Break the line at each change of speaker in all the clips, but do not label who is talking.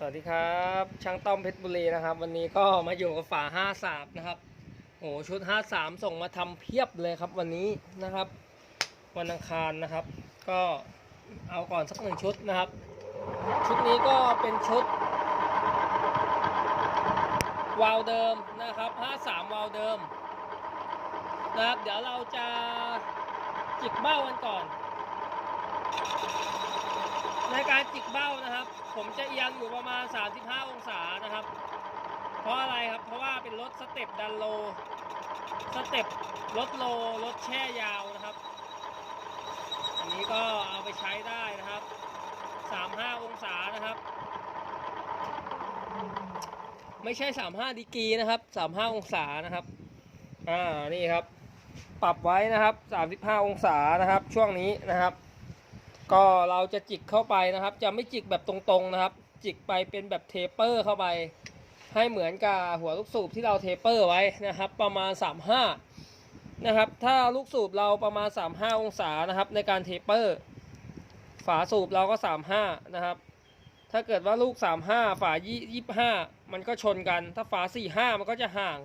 สวัสดีครับ ช่างต้อมเพชรบุรีนะครับ วันนี้ก็มาอยู่กับฝาห้าสามนะครับโอ้ชุดห้าสามส่งมาทำเพียบเลยครับวันนี้นะครับ วันอังคารนะครับ ก็เอาก่อนสักหนึ่งชุดนะครับ ชุดนี้ก็เป็นชุด วาล์วเดิมนะครับห้าสามวาล์วเดิมนะครับ เดี๋ยวเราจะจิกเบ้ากันก่อน ในการจิกเบ้านะครับ ผมจะเอียงอยู่ประมาณ 35 องศานะครับ เพราะอะไรครับ เพราะว่าเป็นรถสเต็ปดันโล สเต็ปรถโลรถแช่ยาวนะครับ อันนี้ก็เอาไปใช้ได้นะครับ 35 องศานะครับ ไม่ใช่ 35ดีกรีนะครับ 35 องศานะครับ อ่า นี่ครับ ปรับไว้นะครับ 35 องศานะครับ ช่วงนี้นะครับ ก็เราจะจิกเข้าไปนะครับ จะไม่จิกแบบตรงๆนะครับ จิกไปเป็นแบบเทปเปอร์เข้าไป ให้เหมือนกับหัวลูกสูบที่เราเทปเปอร์ไว้นะครับ ประมาณ 35 นะครับ ถ้าลูกสูบเราประมาณ 35 องศานะครับ ในการเทปเปอร์ ฝาสูบเราก็ 35 นะครับ ถ้าเกิดว่าลูก 35 ฝา 25 มันก็ชนกัน ถ้าฝา 45 มันก็จะห่าง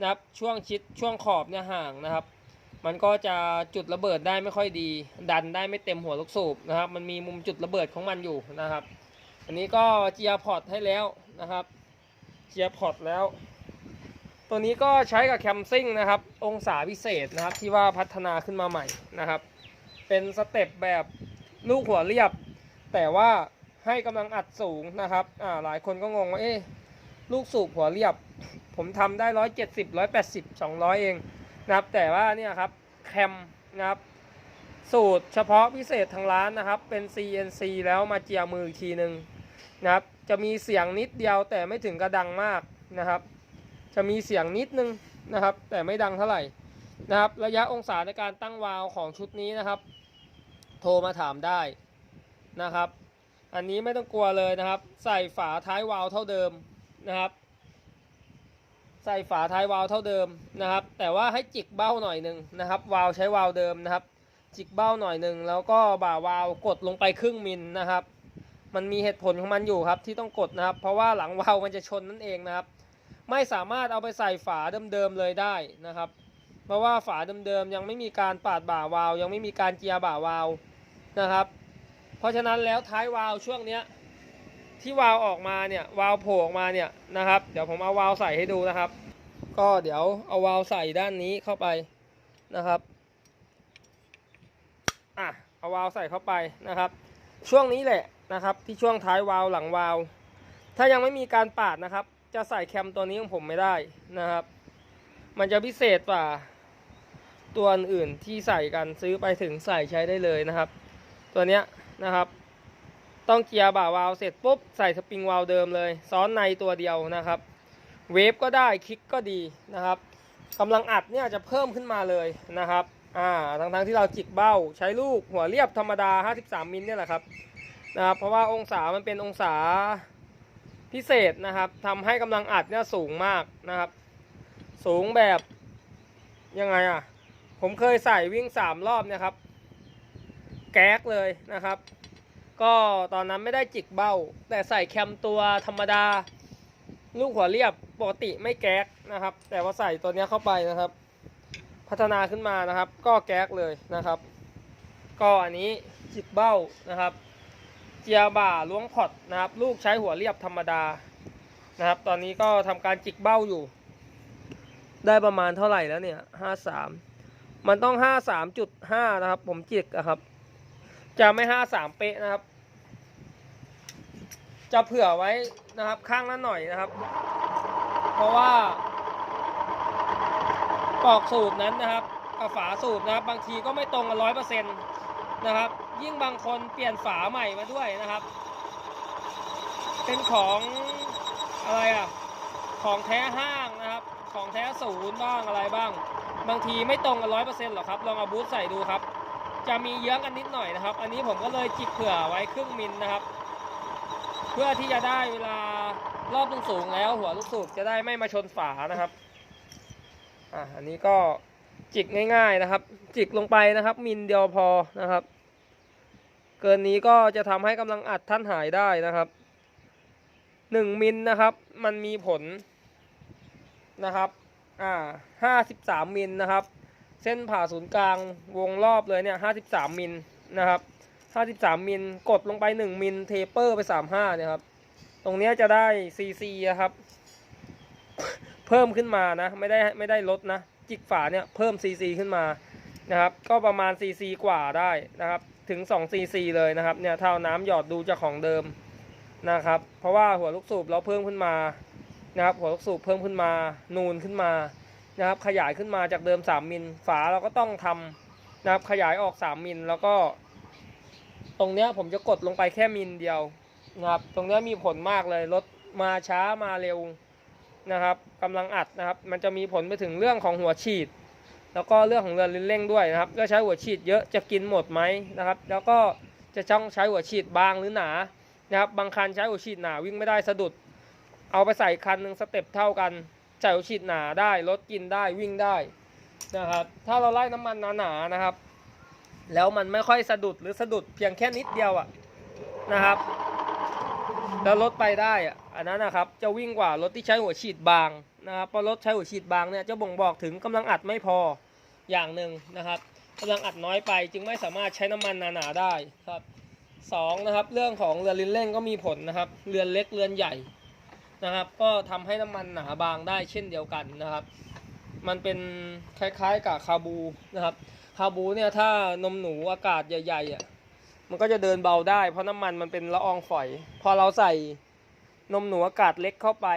นะครับ ช่วงชิดช่วงขอบเนี่ยห่างนะครับ มันก็จะจุดระเบิดได้ไม่ค่อยดี ดันได้ไม่เต็มหัวลูกสูบนะครับ มันมีมุมจุดระเบิดของมันอยู่นะครับ อันนี้ก็เจียพอร์ตให้แล้วนะครับเจียพอร์ตแล้ว ตัวนี้ก็ใช้กับแคมซิ่งนะครับ องศาพิเศษนะครับที่ว่าพัฒนาขึ้นมาใหม่นะครับ เป็นสเต็ปแบบลูกหัวเรียบ แต่ว่าให้กำลังอัดสูงนะครับอ่าหลายคนก็งงว่าเอ๊ะลูกสูบหัวเรียบ ผมทำได้ร้อยเจ็ดสิบร้อยแปดสิบสองร้อยเอง นะครับ แต่ว่าเนี่ยครับแคมนะครับ สูตรเฉพาะพิเศษทางร้านนะครับ เป็น CNC แล้วมาเจียมืออีกทีหนึ่งนะครับ จะมีเสียงนิดเดียวแต่ไม่ถึงกระดังมากนะครับ จะมีเสียงนิดนึงนะครับ แต่ไม่ดังเท่าไหร่นะครับ ระยะองศาในการตั้งวาล์วของชุดนี้นะครับ โทรมาถามได้นะครับ อันนี้ไม่ต้องกลัวเลยนะครับ ใส่ฝาท้ายวาล์วเท่าเดิมนะครับ ใส่ฝาท้ายวาล์วเท่าเดิมนะครับ แต่ว่าให้จิกเบ้าหน่อยหนึ่งนะครับ วาล์วใช้วาล์วเดิมนะครับ จิกเบ้าหน่อยหนึ่งแล้วก็บ่าวาล์วกดลงไปครึ่งมิลนะครับ มันมีเหตุผลของมันอยู่ครับที่ต้องกดนะครับ เพราะว่าหลังวาล์วมันจะชนนั่นเองนะครับ ไม่สามารถเอาไปใส่ฝาเดิมๆเลยได้นะครับ เพราะว่าฝาเดิมๆยังไม่มีการปาดบ่าวาล์วยังไม่มีการเจียบ่าวาล์วนะครับ เพราะฉะนั้นแล้วท้ายวาล์วช่วงเนี้ย ที่วาล์วออกมาเนี่ยวาล์วโผล่ออกมาเนี่ยนะครับ เดี๋ยวผมเอาวาล์วใส่ให้ดูนะครับ ก็เดี๋ยวเอาวาล์วใส่ด้านนี้เข้าไปนะครับอะเอาวาล์วใส่เข้าไปนะครับ ช่วงนี้แหละนะครับ ที่ช่วงท้ายวาล์วหลังวาล์วถ้ายังไม่มีการปาดนะครับ จะใส่แคมตัวนี้ของผมไม่ได้นะครับ มันจะพิเศษกว่าตัวอื่นที่ใส่กันซื้อไปถึงใส่ใช้ได้เลยนะครับ ตัวเนี้ยนะครับ ต้องเกียร์บ่าวาล์วเสร็จปุ๊บใส่สปริงวาล์วเดิมเลย ซ้อนในตัวเดียวนะครับ เวฟก็ได้คลิกก็ดีนะครับกำลังอัดเนี่ยจะเพิ่มขึ้นมาเลยนะครับอ่าทั้งทั้งๆที่เราจิกเบ้าใช้ลูกหัวเรียบธรรมดา 53 มิลเนี่ยแหละครับนะครับเพราะว่าองศามันเป็นองศาพิเศษนะครับทำให้กำลังอัดเนี่ยสูงมากนะครับ สูงแบบยังไงอะผมเคยใส่วิ่ง 3 รอบเนี่ยครับ แก๊กเลยนะครับ ก็ตอนนั้นไม่ได้จิกเบ้า แต่ใส่แคมตัวธรรมดา ลูกหัวเรียบปกติไม่แก๊กนะครับ แต่ว่าใส่ตัวนี้เข้าไปนะครับ พัฒนาขึ้นมานะครับ ก็แก๊กเลยนะครับ ก็อันนี้จิกเบ้านะครับ เจียบ่าล้วงพอตนะครับ ลูกใช้หัวเรียบธรรมดานะครับ ตอนนี้ก็ทำการจิกเบ้าอยู่ ได้ประมาณเท่าไหร่แล้วเนี่ยห้าสามมันต้องห้าสามจุดห้านะครับ ผมจิกอะครับจะไม่ห้าสามเป๊ะนะครับ จะเผื่อไว้นะครับข้างละหน่อยนะครับ เพราะว่าปอกสูบนั้นนะครับกับฝาสูบนะครับ บางทีก็ไม่ตรงกันร้อยเปอร์เซ็นต์นะครับ ยิ่งบางคนเปลี่ยนฝาใหม่มาด้วยนะครับ เป็นของอะไรอะของแท้ห้างนะครับ ของแท้ศูนย์บ้างอะไรบ้าง บางทีไม่ตรงกันร้อยเปอร์เซ็นต์หรอกครับลองเอาบูทใส่ดูครับ จะมีเยื้องกันนิดหน่อยนะครับ อันนี้ผมก็เลยจิกเผื่อไว้ครึ่งมิลนะครับ เพื่อที่จะได้เวลารอบสูงๆแล้ว หัวลูกสูบจะได้ไม่มาชนฝานะครับอะอันนี้ก็จิกง่าย ๆนะครับ จิกลงไปนะครับ มิลเดียวพอนะครับ เกินนี้ก็จะทำให้กำลังอัดท่านหายได้นะครับหนึ่งมิลนะครับ มันมีผลนะครับอ่าห้าสิบสามมิลนะครับ เส้นผ่าศูนย์กลางวงรอบเลยเนี่ยห้าสิบสามมิลนะครับ ห้าสิบสามมิลกดลงไปหนึ่งมิลเทเปอร์ไปสามห้าเนี่ยครับ ตรงนี้จะได้ซีซีครับ เพิ่มขึ้นมานะ ไม่ได้ไม่ได้ลดนะ จิกฝาเนี่ยเพิ่มซีซีขึ้นมานะครับ ก็ประมาณซีซีกว่าได้นะครับ ถึง2ซีซีเลยนะครับ เนี่ยเท่าน้ำหยอดดูจากของเดิมนะครับ เพราะว่าหัวลูกสูบเราเพิ่มขึ้นมานะครับ หัวลูกสูบเพิ่มขึ้นมา นูนขึ้นมานะครับ ขยายขึ้นมาจากเดิม 3มิลฝาเราก็ต้องทำนะครับขยายออก 3มิลแล้วก็ ตรงเนี้ยผมจะกดลงไปแค่มิลเดียวนะครับ ตรงเนี้ยมีผลมากเลยรถมาช้ามาเร็วนะครับกำลังอัดนะครับ มันจะมีผลไปถึงเรื่องของหัวฉีด แล้วก็เรื่องของเรือนลิ้นเร่งด้วยนะครับก็ใช้หัวฉีดเยอะจะกินหมดไหมนะครับ แล้วก็จะต้องใช้หัวฉีดบางหรือหนานะครับบางคันใช้หัวฉีดหนาวิ่งไม่ได้สะดุด เอาไปใส่คันหนึ่งสเต็ปเท่ากันใส่หัวฉีดหนาได้รถกินได้วิ่งได้นะครับ ถ้าเราไล่น้ำมันหนาๆนะครับ แล้วมันไม่ค่อยสะดุดหรือสะดุดเพียงแค่นิดเดียวอะนะครับ แล้วรถไปได้อะอันนั้นนะครับจะวิ่งกว่ารถที่ใช้หัวฉีดบางนะครับเพราะรถใช้หัวฉีดบางเนี่ยจะบ่งบอกถึงกำลังอัดไม่พออย่างหนึ่งนะครับกำลังอัดน้อยไปจึงไม่สามารถใช้น้ำมันหนาๆได้ครับสองนะครับเรื่องของเรือลิ้นเร่งก็มีผลนะครับเรือนเล็กเรือนใหญ่นะครับ ก็ทำให้น้ำมันหนาบางได้เช่นเดียวกันนะครับ มันเป็นคล้ายๆกับคาบูนะครับ คาบูเนี่ยถ้านมหนูอากาศใหญ่ๆอะมันก็จะเดินเบาได้ เพราะน้ำมันมันเป็นละอองฝอย พอเราใส่นมหนูอากาศเล็กเข้าไป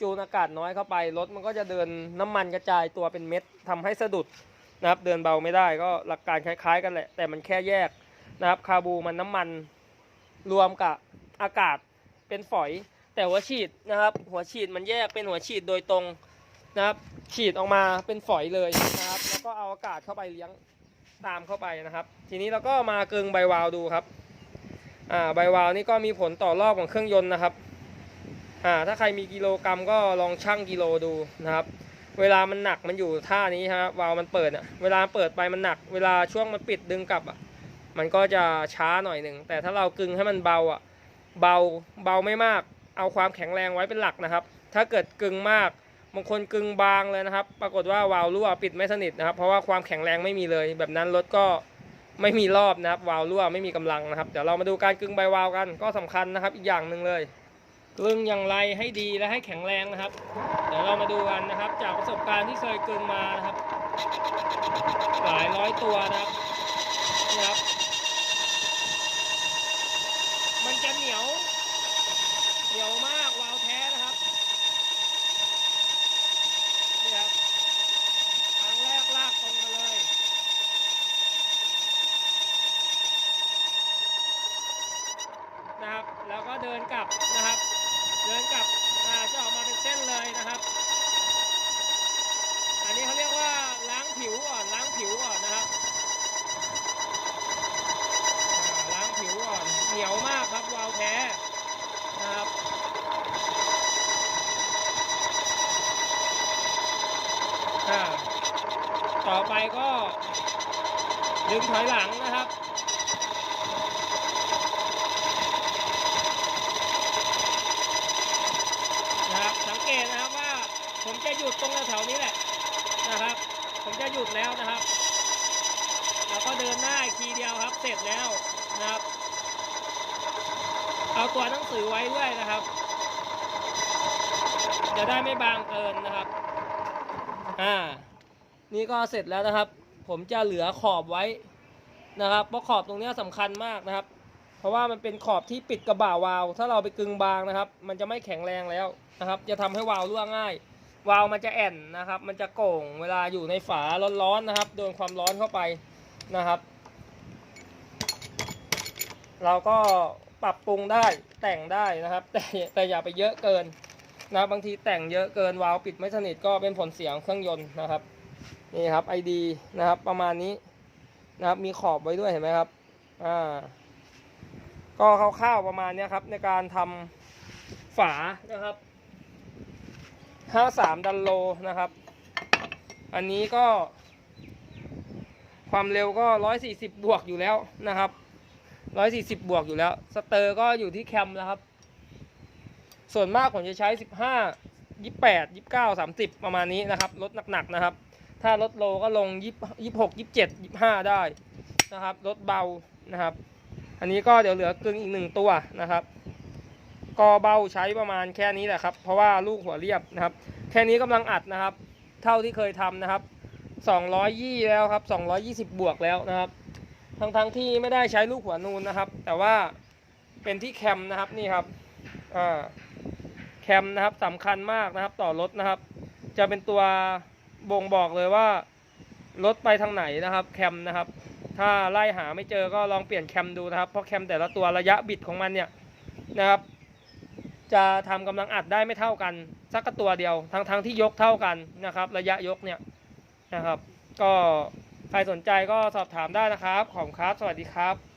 จูนอากาศน้อยเข้าไปรถมันก็จะเดินน้ำมันกระจายตัวเป็นเม็ดทำให้สะดุดนะครับเดินเบาไม่ได้ก็หลักการคล้าย ๆ กันแหละ แต่มันแค่แยกนะครับคาบูมันน้ำมันรวมกับอากาศเป็นฝอย แต่หัวฉีดนะครับ หัวฉีดมันแยกเป็นหัวฉีดโดยตรงนะครับ ฉีดออกมาเป็นฝอยเลยนะครับ ก็เอาอากาศเข้าไปเลี้ยงตามเข้าไปนะครับ ทีนี้เราก็มาเกึงใบวาล์วดูครับอ่าใบวาล์วนี่ก็มีผลต่อรอบของเครื่องยนต์นะครับอ่าถ้าใครมีกิโลกรัมก็ลองชั่งกิโลดูนะครับ เวลามันหนักมันอยู่ท่านี้ฮะวาล์วมันเปิดอะเวลาเปิดไปมันหนัก เวลาช่วงมันปิดดึงกลับอะมันก็จะช้าหน่อยหนึ่งแต่ถ้าเรากึงให้มันเบาอะเบาเบาไม่มาก เอาความแข็งแรงไว้เป็นหลักนะครับ ถ้าเกิดกึงมาก บางคนกึงบางเลยนะครับ ปรากฏว่าวาล์วรั่วปิดไม่สนิทนะครับ เพราะว่าความแข็งแรงไม่มีเลย แบบนั้นรถก็ไม่มีรอบนะครับวาล์วรั่วไม่มีกำลังนะครับ เดี๋ยวเรามาดูการกึงใบวาล์วกันก็สำคัญนะครับ อีกอย่างหนึ่งเลยกึงอย่างไรให้ดีและให้แข็งแรงนะครับ เดี๋ยวเรามาดูกันนะครับ จากประสบการณ์ที่เคยกึงมานะครับ หลายร้อยตัวนะครับนี่ครับ มันจะเหนียว เหนียวมากวาล์วแท้นะครับ นี่ครับครั้งแรกลากตรงมาเลย นะครับ แล้ว ก็เดินกลับนะครับ เดินกลับจะออกมาเป็นเส้นเลยนะครับ อันนี้เขาเรียกว่าล้างผิวก่อนล้างผิวก่อนนะครับล้างผิวก่อนเหนียวมากครับวาวแท้นะครับต่อไปก็ดึงถอยหลังนะครับ สังเกตนะครับว่าผม จะหยุดตรงแถวๆนี้แหละนะครับ ผมจะหยุดแล้วนะครับแล้วก็เดินหน้าอีกทีเดียวครับ เสร็จแล้วนะครับ เอาตัวหนังสือไว้ด้วยนะครับจะได้ไม่บางเกินนะครับ อ่า นี่ก็เสร็จแล้วนะครับ ผมจะเหลือขอบไว้นะครับ เพราะขอบตรงนี้ยสำคัญมากนะครับ เพราะว่ามันเป็นขอบที่ปิดกระบ่าวาว ถ้าเราไปกึงบางนะครับ มันจะไม่แข็งแรงแล้วนะครับ จะทำให้วาวรั่วง่าย วาล์วมันจะแอ่นนะครับ มันจะโก่งเวลาอยู่ในฝาร้อนๆนะครับ โดนความร้อนเข้าไปนะครับ เราก็ปรับปรุงได้แต่งได้นะครับ แต่แต่อย่าไปเยอะเกินนะบางทีแต่งเยอะเกินวาล์วปิดไม่สนิทก็เป็นผลเสียงเครื่องยนต์นะครับนี่ครับไอดีนะครับประมาณนี้นะครับ มีขอบไว้ด้วยเห็นไหมครับอ่าก็คร่าวๆประมาณนี้ครับ ในการทำฝานะครับ 53ดันโลนะครับ อันนี้ก็ ความเร็วก็140บบวกอยู่แล้วนะครับ140บบวกอยู่แล้ว สเตอร์ก็อยู่ที่แคมนะครับ ส่วนมากผมจะใช้15 28 29 30ปทยี่เก้าสามสิบประมาณนี้นะครับ รถหนักๆนะครับ ถ้ารถโลก็ลง20 26 27 25ได้นะครับ รถเบานะครับ อันนี้ก็เดี๋ยวเหลือกึ่งอีกหนึ่งตัวนะครับ ก็เบาใช้ประมาณแค่นี้แหละครับ เพราะว่าลูกหัวเรียบนะครับ แค่นี้กำลังอัดนะครับ เท่าที่เคยทำนะครับ200ยี่แล้วครับ 220 บวกแล้วนะครับ ทั้งทั้งๆที่ไม่ได้ใช้ลูกหัวนูนนะครับ แต่ว่าเป็นที่แคมนะครับนี่ครับอ่าแคมนะครับสำคัญมากนะครับ ต่อรถนะครับ จะเป็นตัวบ่งบอกเลยว่ารถไปทางไหนนะครับ แคมนะครับ ถ้าไล่หาไม่เจอก็ลองเปลี่ยนแคมดูนะครับ เพราะแคมแต่ละตัวระยะบิดของมันเนี่ยนะครับ จะทำกำลังอัดได้ไม่เท่ากัน สักตัวเดียวทั้งทั้งที่ยกเท่ากันนะครับ ระยะยกเนี่ยนะครับ ก็ใครสนใจก็สอบถามได้นะครับ ขอบคุณครับ สวัสดีครับ